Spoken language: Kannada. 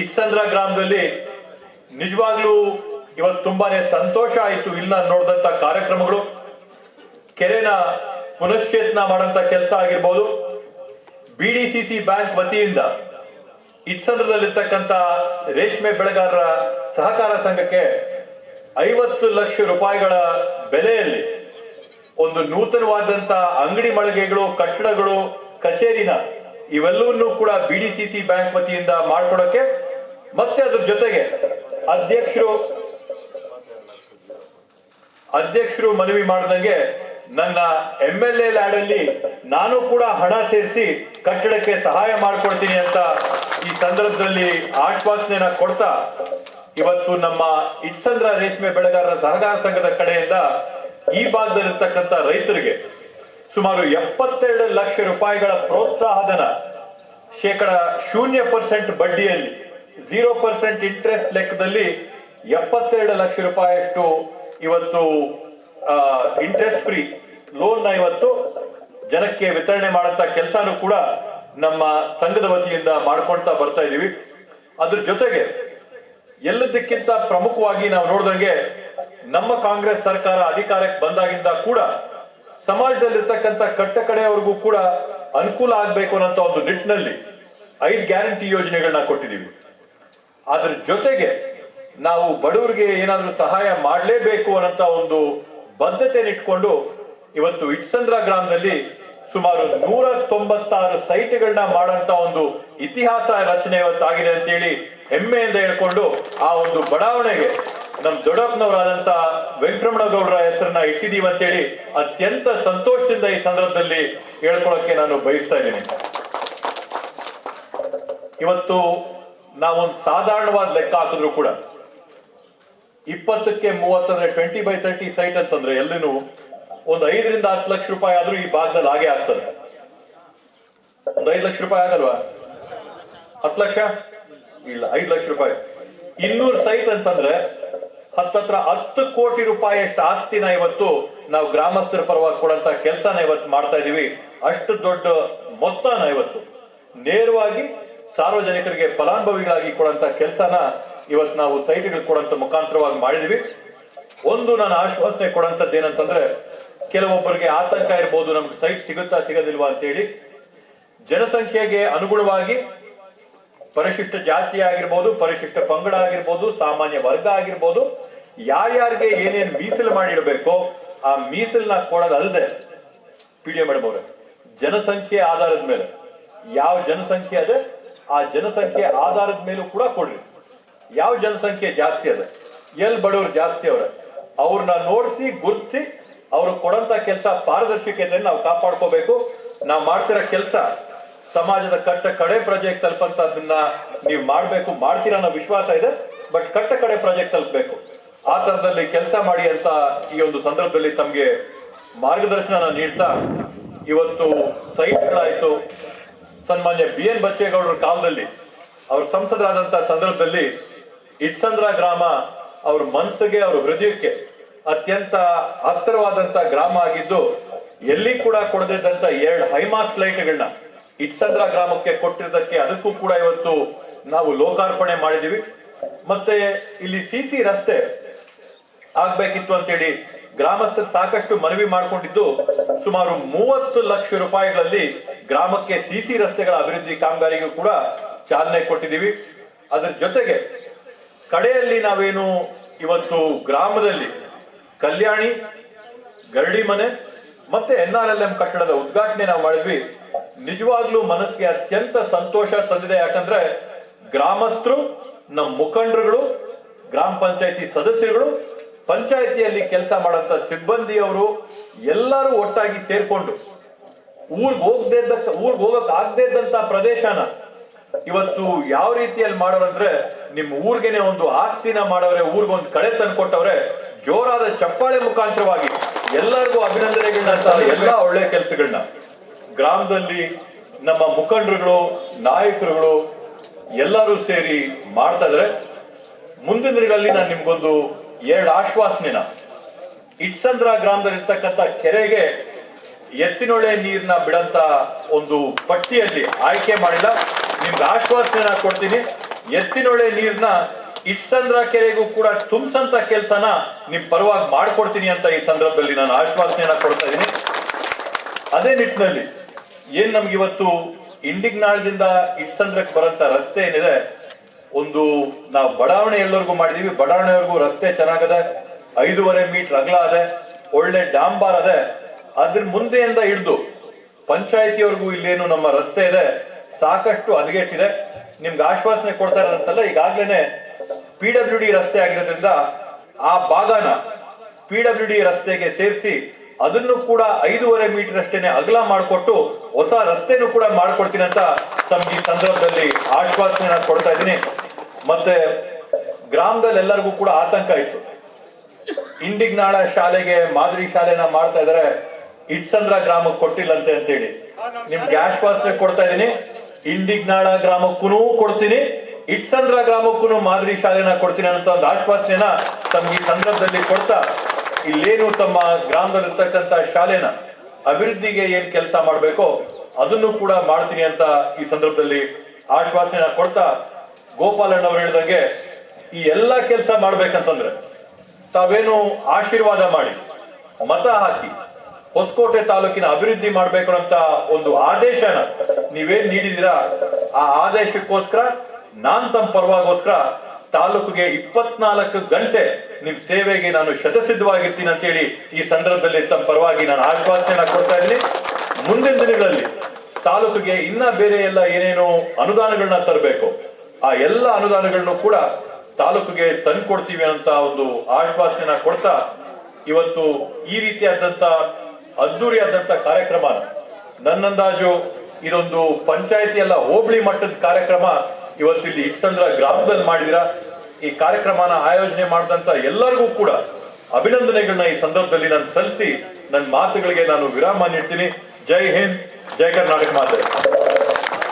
ಇಟ್ಸಂದ್ರ ಗ್ರಾಮದಲ್ಲಿ ನಿಜವಾಗ್ಲೂ ಇವತ್ತು ತುಂಬಾನೇ ಸಂತೋಷ ಆಯಿತು ಇಲ್ಲ ನೋಡಿದಂತ ಕಾರ್ಯಕ್ರಮಗಳು. ಕೆರೆನ ಪುನಶ್ಚೇತನ ಮಾಡಂತ ಕೆಲಸ ಆಗಿರ್ಬೋದು. ಬಿಡಿಸಿಸಿ ಬ್ಯಾಂಕ್ ವತಿಯಿಂದ ಇಟ್ಸಂದ್ರದಲ್ಲಿರ್ತಕ್ಕಂಥ ರೇಷ್ಮೆ ಬೆಳೆಗಾರರ ಸಹಕಾರ ಸಂಘಕ್ಕೆ ಐವತ್ತು ಲಕ್ಷ ರೂಪಾಯಿಗಳ ಬೆಲೆಯಲ್ಲಿ ಒಂದು ನೂತನವಾದಂತ ಅಂಗಡಿ ಮಳಿಗೆಗಳು, ಕಟ್ಟಡಗಳು, ಕಚೇರಿನ ಇವೆಲ್ಲವನ್ನೂ ಕೂಡ ಬಿಡಿಸಿಸಿ ಬ್ಯಾಂಕ್ ವತಿಯಿಂದ ಮಾಡ್ಕೊಡಕ್ಕೆ ಮತ್ತೆ ಅದ್ರ ಜೊತೆಗೆ ಅಧ್ಯಕ್ಷರು ಅಧ್ಯಕ್ಷರು ಮನವಿ ಮಾಡಿದಂಗೆ ನನ್ನ ಎಂ ಎಲ್ ಎ ಲ್ಯಾಡ್ ಅಲ್ಲಿ ನಾನು ಕೂಡ ಹಣ ಸೇರಿಸಿ ಕಟ್ಟಡಕ್ಕೆ ಸಹಾಯ ಮಾಡ್ಕೊಡ್ತೀನಿ ಅಂತ ಈ ಸಂದರ್ಭದಲ್ಲಿ ಆಶ್ವಾಸನೆಯನ್ನ ಕೊಡ್ತಾ ಇವತ್ತು ನಮ್ಮ ಇಟ್ಸಂದ್ರ ರೇಷ್ಮೆ ಬೆಳೆಗಾರರ ಸಹಕಾರ ಸಂಘದ ಕಡೆಯಿಂದ ಈ ಭಾಗದಲ್ಲಿರ್ತಕ್ಕಂಥ ರೈತರಿಗೆ ಸುಮಾರು ಎಪ್ಪತ್ತೆರಡು ಲಕ್ಷ ರೂಪಾಯಿಗಳ ಪ್ರೋತ್ಸಾಹಧನ ಶೇಕಡ ಶೂನ್ಯ ಪರ್ಸೆಂಟ್ ಬಡ್ಡಿಯಲ್ಲಿ ಝೀರೋ ಪರ್ಸೆಂಟ್ ಇಂಟ್ರೆಸ್ಟ್ ಲೆಕ್ಕದಲ್ಲಿ ಎಪ್ಪತ್ತೆರಡು ಲಕ್ಷ ರೂಪಾಯಿಯಷ್ಟು ಇವತ್ತು ಇಂಟ್ರೆಸ್ಟ್ ಫ್ರೀ ಲೋನ್ನ ಇವತ್ತು ಜನಕ್ಕೆ ವಿತರಣೆ ಮಾಡಂತ ಕೆಲಸನೂ ಕೂಡ ನಮ್ಮ ಸಂಘದ ವತಿಯಿಂದ ಮಾಡ್ಕೊಳ್ತಾ ಬರ್ತಾ ಇದೀವಿ ಅದ್ರ ಜೊತೆಗೆ ಎಲ್ಲದಕ್ಕಿಂತ ಪ್ರಮುಖವಾಗಿ ನಾವು ನೋಡ್ದಂಗೆ ನಮ್ಮ ಕಾಂಗ್ರೆಸ್ ಸರ್ಕಾರ ಅಧಿಕಾರಕ್ಕೆ ಬಂದಾಗಿಂದ ಕೂಡ ಸಮಾಜದಲ್ಲಿರ್ತಕ್ಕಂಥ ಕಟ್ಟ ಕಡೆಯವರೆಗೂ ಕೂಡ ಅನುಕೂಲ ಆಗ್ಬೇಕು ಅನ್ನೋ ಒಂದು ನಿಟ್ಟಿನಲ್ಲಿ ಐದು ಗ್ಯಾರಂಟಿ ಯೋಜನೆಗಳನ್ನ ಕೊಟ್ಟಿದ್ದೀವಿ. ಅದ್ರ ಜೊತೆಗೆ ನಾವು ಬಡವರಿಗೆ ಏನಾದರೂ ಸಹಾಯ ಮಾಡಲೇಬೇಕು ಅನ್ನೋಂಥ ಒಂದು ಬದ್ಧತೆಯನ್ನು ಇಟ್ಕೊಂಡು ಇವತ್ತು ಇಟ್ಸಂದ್ರ ಗ್ರಾಮದಲ್ಲಿ ಸುಮಾರು ನೂರ ತೊಂಬತ್ತಾರು ಸೈಟ್ಗಳನ್ನ ಮಾಡಂತ ಒಂದು ಇತಿಹಾಸ ರಚನೆ ಇವತ್ತಾಗಿದೆ ಅಂತೇಳಿ ಹೆಮ್ಮೆಯಿಂದ ಹೇಳ್ಕೊಂಡು ಆ ಒಂದು ಬಡಾವಣೆಗೆ ನಮ್ಮ ದೊಡ್ಡಪ್ಪನವರಾದಂತ ವೆಂಕಟರಮಣ ಗೌಡರ ಹೆಸರನ್ನ ಇಟ್ಟಿದೀವಿ ಅಂತೇಳಿ ಅತ್ಯಂತ ಸಂತೋಷದಿಂದ ಈ ಸಂದರ್ಭದಲ್ಲಿ ಹೇಳ್ಕೊಳಕ್ಕೆ ನಾನು ಬಯಸ್ತಾ ಇದ್ದೀನಿ. ಇವತ್ತು ನಾವೊಂದು ಸಾಧಾರಣವಾದ ಲೆಕ್ಕ ಹಾಕಿದ್ರು ಕೂಡ. ಇಪ್ಪತ್ತಕ್ಕೆ ಮೂವತ್ತಂದ್ರೆ ಟ್ವೆಂಟಿ ಬೈ ತರ್ಟಿ ಸೈಟ್ ಅಂತಂದ್ರೆ ಎಲ್ಲಿನೂ ಒಂದು ಐದರಿಂದ ಹತ್ತು ಲಕ್ಷ ರೂಪಾಯಿ ಆದ್ರೂ ಈ ಭಾಗದಲ್ಲಿ ಹಾಗೆ ಆಗ್ತದೆ. ಒಂದು ಐದು ಲಕ್ಷ ರೂಪಾಯಿ ಆಗಲ್ವಾ? ಹತ್ತು ಲಕ್ಷ? ಇಲ್ಲ, ಐದು ಲಕ್ಷ ರೂಪಾಯಿ. ಇನ್ನೂರು ಸೈಟ್ ಅಂತಂದ್ರೆ ಹತ್ತತ್ರ ಹತ್ತು ಕೋಟಿ ರೂಪಾಯಿ ಅಷ್ಟು ಆಸ್ತಿನ ಇವತ್ತು ನಾವು ಗ್ರಾಮಸ್ಥರ ಪರವಾಗಿ ಕೊಡಂತ ಕೆಲಸನ ಇವತ್ತು ಮಾಡ್ತಾ ಇದೀವಿ. ಅಷ್ಟು ದೊಡ್ಡ ಮೊತ್ತನ ಇವತ್ತು. ನೇರವಾಗಿ ಸಾರ್ವಜನಿಕರಿಗೆ ಫಲಾನುಭವಿಗಳಾಗಿ ಕೊಡಂತ ಕೆಲಸನ ಇವತ್ತು ನಾವು ಸೈಟ್ಗಳು ಕೊಡುವಂತ ಮುಖಾಂತರವಾಗಿ ಮಾಡಿದ್ವಿ. ಒಂದು ನಾನು ಆಶ್ವಾಸನೆ ಕೊಡುವಂಥದ್ದು ಏನಂತಂದ್ರೆ, ಕೆಲವೊಬ್ಬರಿಗೆ ಆತಂಕ ಇರ್ಬೋದು, ನಮ್ಗೆ ಸೈಟ್ ಸಿಗುತ್ತಾ ಸಿಗೋದಿಲ್ವಾ ಅಂತೇಳಿ, ಜನಸಂಖ್ಯೆಗೆ ಅನುಗುಣವಾಗಿ ಪರಿಶಿಷ್ಟ ಜಾತಿ ಆಗಿರ್ಬೋದು, ಪರಿಶಿಷ್ಟ ಪಂಗಡ ಆಗಿರ್ಬೋದು, ಸಾಮಾನ್ಯ ವರ್ಗ ಆಗಿರ್ಬೋದು, ಯಾರ್ಯಾರಿಗೆ ಏನೇನ್ ಮೀಸಲು ಮಾಡಿಡಬೇಕೋ ಆ ಮೀಸಲನ್ನ ಕೊಡೋದಲ್ಲದೆ ಪಿ ಡಿ ಮೇಡಮ್ ಅವರೇ, ಜನಸಂಖ್ಯೆ ಆಧಾರದ ಮೇಲೆ. ಯಾವ ಜನಸಂಖ್ಯೆ ಅದೇ? ಆ ಜನಸಂಖ್ಯೆ ಆಧಾರದ ಮೇಲೂ ಕೂಡ ಕೊಡ್ರಿ. ಯಾವ ಜನಸಂಖ್ಯೆ ಜಾಸ್ತಿ ಅದ? ಎಲ್ ಬಡವರು ಜಾಸ್ತಿ ಅವ್ರ? ಅವ್ರನ್ನ ನೋಡಿಸಿ, ಗುರ್ತಿಸಿ, ಅವ್ರು ಕೊಡಂತ ಕೆಲಸ ಪಾರದರ್ಶಕತೆಯನ್ನು ನಾವು ಕಾಪಾಡ್ಕೋಬೇಕು. ನಾವು ಮಾಡ್ತಿರೋ ಕೆಲಸ ಸಮಾಜದ ಕಟ್ಟ ಕಡೆ ಪ್ರಜೆಗೆ ತಲುಪಂತದನ್ನ ನೀವು ಮಾಡಬೇಕು, ಮಾಡ್ತೀರ ಅನ್ನೋ ವಿಶ್ವಾಸ ಇದೆ ಬಟ್ ಕಟ್ಟ ಕಡೆ ಪ್ರಾಜೆಕ್ಟ್ ತಲುಪಬೇಕು. ಆ ತರದಲ್ಲಿ ಕೆಲಸ ಮಾಡಿ ಅಂತ ಈ ಒಂದು ಸಂದರ್ಭದಲ್ಲಿ ತಮಗೆ ಮಾರ್ಗದರ್ಶನ ನೀಡ್ತಾ ಇವತ್ತು ಸೈಟ್ಗಳಾಯ್ತು ಸನ್ಮಾನ್ಯ ಬಿ ಎನ್ ಬಚ್ಚೇಗೌಡರ ಕಾಲದಲ್ಲಿ, ಅವ್ರ ಸಂಸದರಾದಂತಹ ಸಂದರ್ಭದಲ್ಲಿ ಇಟ್ಸಂದ್ರ ಗ್ರಾಮ ಅವ್ರ ಮನಸ್ಸಿಗೆ ಅವ್ರ ಹೃದಯಕ್ಕೆ ಅತ್ಯಂತ ಹತ್ತಿರವಾದಂತ ಗ್ರಾಮ ಆಗಿದ್ದು, ಎಲ್ಲಿ ಕೂಡ ಕೊಡದಿದ್ದಂತ ಎರಡು ಹೈಮಾಸ್ಟ್ ಲೈಟ್ಗಳನ್ನ ಇಟ್ಸಂದ್ರ ಗ್ರಾಮಕ್ಕೆ ಕೊಟ್ಟಿರೋದಕ್ಕೆ ಅದಕ್ಕೂ ಕೂಡ ಇವತ್ತು ನಾವು ಲೋಕಾರ್ಪಣೆ ಮಾಡಿದೀವಿ ಮತ್ತೆ ಇಲ್ಲಿ ಸಿಸಿ ರಸ್ತೆ ಆಗ್ಬೇಕಿತ್ತು ಅಂತೇಳಿ ಗ್ರಾಮಸ್ಥರು ಸಾಕಷ್ಟು ಮನವಿ ಮಾಡಿಕೊಂಡಿದ್ದು, ಸುಮಾರು ಮೂವತ್ತು ಲಕ್ಷ ರೂಪಾಯಿಗಳಲ್ಲಿ ಗ್ರಾಮಕ್ಕೆ ಸಿಸಿ ರಸ್ತೆಗಳ ಅಭಿವೃದ್ಧಿ ಕಾಮಗಾರಿಗೂ ಕೂಡ ಚಾಲನೆ ಕೊಟ್ಟಿದ್ದೀವಿ. ಅದರ ಜೊತೆಗೆ ಕಡೆಯಲ್ಲಿ ನಾವೇನು ಇವತ್ತು ಗ್ರಾಮದಲ್ಲಿ ಕಲ್ಯಾಣಿ, ಗರಡಿ ಮನೆ ಮತ್ತೆ ಎನ್ ಆರ್ ಎಲ್ ಎಂ ಕಟ್ಟಡದ ಉದ್ಘಾಟನೆ ನಾವು ಮಾಡಿದ್ವಿ. ನಿಜವಾಗ್ಲೂ ಮನಸ್ಸಿಗೆ ಅತ್ಯಂತ ಸಂತೋಷ ತಂದಿದೆ. ಯಾಕಂದ್ರೆ ಗ್ರಾಮಸ್ಥರು, ನಮ್ಮ ಮುಖಂಡರುಗಳು, ಗ್ರಾಮ ಪಂಚಾಯತಿ ಸದಸ್ಯರುಗಳು, ಪಂಚಾಯತಿಯಲ್ಲಿ ಕೆಲಸ ಮಾಡಂತ ಸಿಬ್ಬಂದಿಯವರು ಎಲ್ಲರೂ ಒಟ್ಟಾಗಿ ಸೇರ್ಕೊಂಡು ಊರ್ಗ್ ಹೋಗದೆ ಊರ್ಗ್ ಹೋಗಕ್ ಆಗದೆ ಇದ್ದಂತ ಪ್ರದೇಶನ ಇವತ್ತು ಯಾವ ರೀತಿಯಲ್ಲಿ ಮಾಡೋರಂದ್ರೆ ನಿಮ್ ಊರ್ಗೆನೆ ಒಂದು ಆಸ್ತಿನ ಮಾಡವ್ರೆ ಊರ್ಗೊಂದು ಕಳೆ ತಂದ್ಕೊಟ್ಟವ್ರೆ ಜೋರಾದ ಚಪ್ಪಾಳೆ ಮುಖಾಂತರವಾಗಿ ಎಲ್ಲರಿಗೂ ಅಭಿನಂದನೆಗಳನ್ನ ಎಲ್ಲಾ ಒಳ್ಳೆ ಕೆಲಸಗಳನ್ನ ಗ್ರಾಮದಲ್ಲಿ ನಮ್ಮ ಮುಖಂಡರುಗಳು, ನಾಯಕರುಗಳು ಎಲ್ಲರೂ ಸೇರಿ ಮಾಡ್ತಾ ಇದ್ರೆ. ಮುಂದಿನ ದಿನಗಳಲ್ಲಿ ನಾನು ನಿಮ್ಗೊಂದು ಎರಡು ಆಶ್ವಾಸನೆನ. ಇಟ್ಸಂದ್ರ ಗ್ರಾಮದಲ್ಲಿ ಇರ್ತಕ್ಕಂಥ ಕೆರೆಗೆ ಎತ್ತಿನೊಳೆ ನೀರನ್ನ ಬಿಡಂತ ಒಂದು ಪಟ್ಟಿಯಲ್ಲಿ ಆಯ್ಕೆ ಮಾಡಿಲ್ಲ. ನಿಮ್ಗೆ ಆಶ್ವಾಸನೆನ ಕೊಡ್ತೀನಿ. ಎತ್ತಿನೊಳೆ ನೀರನ್ನ ಇಷ್ಟಂದ್ರ ಕೆರೆಗೂ ಕೂಡ ತುಂಬಿಸಂತ ಕೆಲಸನ ನಿಮ್ ಪರವಾಗಿ ಮಾಡ್ಕೊಡ್ತೀನಿ ಅಂತ ಈ ಸಂದರ್ಭದಲ್ಲಿ ನಾನು ಆಶ್ವಾಸನೆಯನ್ನ ಕೊಡ್ತಾ ಇದ್ದೀನಿ. ಅದೇ ನಿಟ್ಟಿನಲ್ಲಿ ಏನ್ ನಮ್ಗೆ ಇವತ್ತು ಇಂಡಿಗ್ನಾಳದಿಂದ ಇಟ್ಸಂದ್ರಕ್ಕೆ ಬರಂತ ರಸ್ತೆ ಏನಿದೆ, ಒಂದು ನಾವು ಬಡಾವಣೆ ಎಲ್ಲರಿಗೂ ಮಾಡಿದೀವಿ. ಬಡಾವಣೆವರೆಗೂ ರಸ್ತೆ ಚೆನ್ನಾಗದೆ, ಐದೂವರೆ ಮೀಟರ್ ಅಗಲ ಅದೆ, ಒಳ್ಳೆ ಡಾಂಬಾರ್ ಅದೆ. ಅದ್ರ ಮುಂದೆಯಿಂದ ಹಿಡಿದು ಪಂಚಾಯತಿವರೆಗೂ ಇಲ್ಲೇನು ನಮ್ಮ ರಸ್ತೆ ಇದೆ, ಸಾಕಷ್ಟು ಹದಗೆಟ್ಟಿದೆ. ನಿಮ್ಗೆ ಆಶ್ವಾಸನೆ ಕೊಡ್ತಾ ಇರೋದಂತಲ್ಲ ಈಗಾಗ್ಲೇನೆ ಪಿ ಡಬ್ಲ್ಯೂ ಡಿ ರಸ್ತೆ ಆಗಿರೋದ್ರಿಂದ ಆ ಭಾಗನ ಪಿ ಡಬ್ಲ್ಯೂ ಡಿ ರಸ್ತೆಗೆ ಸೇರಿಸಿ ಅದನ್ನು ಕೂಡ ಐದೂವರೆ ಮೀಟರ್ ಅಷ್ಟೇನೆ ಅಗಲ ಮಾಡಿಕೊಟ್ಟು ಹೊಸ ರಸ್ತೆನೂ ಕೂಡ ಮಾಡ್ಕೊಡ್ತೀನಿ ಅಂತ ತಮ್ಗೆ ಈ ಸಂದರ್ಭದಲ್ಲಿ ಆಶ್ವಾಸನೆ ನಾನು ಕೊಡ್ತಾ ಇದ್ದೀನಿ. ಮತ್ತೆ ಗ್ರಾಮದಲ್ಲಿ ಎಲ್ಲರಿಗೂ ಕೂಡ ಆತಂಕ ಇತ್ತು. ಇಂಡಿಗ್ನಾಳ ಶಾಲೆಗೆ ಮಾದರಿ ಶಾಲೆನ ಮಾಡ್ತಾ ಇದಾರೆ. ಇಟ್ಸಂದ್ರ ಗ್ರಾಮಕ್ಕೆ ಕೊಟ್ಟಿಲ್ಲಂತೆ ಅಂತೇಳಿ. ನಿಮ್ಗೆ ಆಶ್ವಾಸನೆ ಕೊಡ್ತಾ ಇದ್ದೀನಿ ಇಂಡಿಗ್ನಾಳ ಗ್ರಾಮಕ್ಕೂ ಕೊಡ್ತೀನಿ. ಇಟ್ಸಂದ್ರ ಗ್ರಾಮಕ್ಕೂ ಮಾದರಿ ಶಾಲೆನ ಕೊಡ್ತೀನಿ ಅಂತ ಒಂದು ಆಶ್ವಾಸನೆನ ತಮ್ಗೆ ಈ ಸಂದರ್ಭದಲ್ಲಿ ಕೊಡ್ತಾ, ಇಲ್ಲೇನು ತಮ್ಮ ಗ್ರಾಮದಲ್ಲಿರ್ತಕ್ಕಂಥ ಶಾಲೆನ ಅಭಿವೃದ್ಧಿಗೆ ಏನ್ ಕೆಲಸ ಮಾಡ್ಬೇಕೋ ಅದನ್ನು ಕೂಡ ಮಾಡ್ತೀನಿ ಅಂತ ಈ ಸಂದರ್ಭದಲ್ಲಿ ಆಶ್ವಾಸನೆನ ಕೊಡ್ತಾ, ಗೋಪಾಲಣ್ಣ ಅವ್ರು ಹೇಳಿದಂಗೆ ಈ ಎಲ್ಲ ಕೆಲಸ ಮಾಡ್ಬೇಕಂತಂದ್ರೆ ತಾವೇನು ಆಶೀರ್ವಾದ ಮಾಡಿ, ಮತ ಹಾಕಿ ಹೊಸಕೋಟೆ ತಾಲೂಕಿನ ಅಭಿವೃದ್ಧಿ ಮಾಡಬೇಕು ಅಂತ ಒಂದು ಆದೇಶನ ನೀವೇನ್ ನೀಡಿದಿರಾ ಆ ಆದೇಶಕ್ಕೋಸ್ಕರ, ನಾನ್ ತಮ್ಮ ಪರವಾಗೋಸ್ಕರ ತಾಲೂಕಿಗೆ ಇಪ್ಪತ್ನಾಲ್ಕು ಗಂಟೆ ನಿಮ್ ಸೇವೆಗೆ ನಾನು ಶತಸಿದ್ಧವಾಗಿರ್ತೀನಿ ಅಂತ ಹೇಳಿ ಈ ಸಂದರ್ಭದಲ್ಲಿ ತಮ್ಮ ಪರವಾಗಿ ನಾನು ಆಶ್ವಾಸನ ಕೊಡ್ತಾ ಇದ್ದೀನಿ. ಮುಂದಿನ ದಿನಗಳಲ್ಲಿ ತಾಲೂಕಿಗೆ ಇನ್ನ ಬೇರೆ ಎಲ್ಲ ಏನೇನು ಅನುದಾನಗಳನ್ನ ತರಬೇಕು. ಆ ಎಲ್ಲ ಅನುದಾನಗಳನ್ನು ಕೂಡ ತಾಲೂಕಿಗೆ ತಂದ್ಕೊಡ್ತೀವಿ ಅಂತ ಒಂದು ಆಶ್ವಾಸನ ಕೊಡ್ತಾ ಇವತ್ತು ಈ ರೀತಿಯಾದಂತ ಅದ್ದೂರಿಯಾದಂತ ಕಾರ್ಯಕ್ರಮ. ನನ್ನಂದಾಜು ಇದೊಂದು ಪಂಚಾಯತಿ ಎಲ್ಲ ಹೋಬಳಿ ಮಟ್ಟದ ಕಾರ್ಯಕ್ರಮ. ಇವತ್ತು ಇಲ್ಲಿ ಇಟ್ಸಂದ್ರ ಗ್ರಾಮದಲ್ಲಿ ಮಾಡಿದಿರ. ಈ ಕಾರ್ಯಕ್ರಮನ ಆಯೋಜನೆ ಮಾಡಿದಂತ ಎಲ್ಲರಿಗೂ ಕೂಡ ಅಭಿನಂದನೆಗಳನ್ನ ಈ ಸಂದರ್ಭದಲ್ಲಿ ನಾನು ಸಲ್ಲಿಸಿ, ನನ್ನ ಮಾತುಗಳಿಗೆ ನಾನು ವಿರಾಮ ನೀಡ್ತೀನಿ. ಜೈ ಹಿಂದ್, ಜೈ ಕರ್ನಾಟಕ ಮಾತೆ.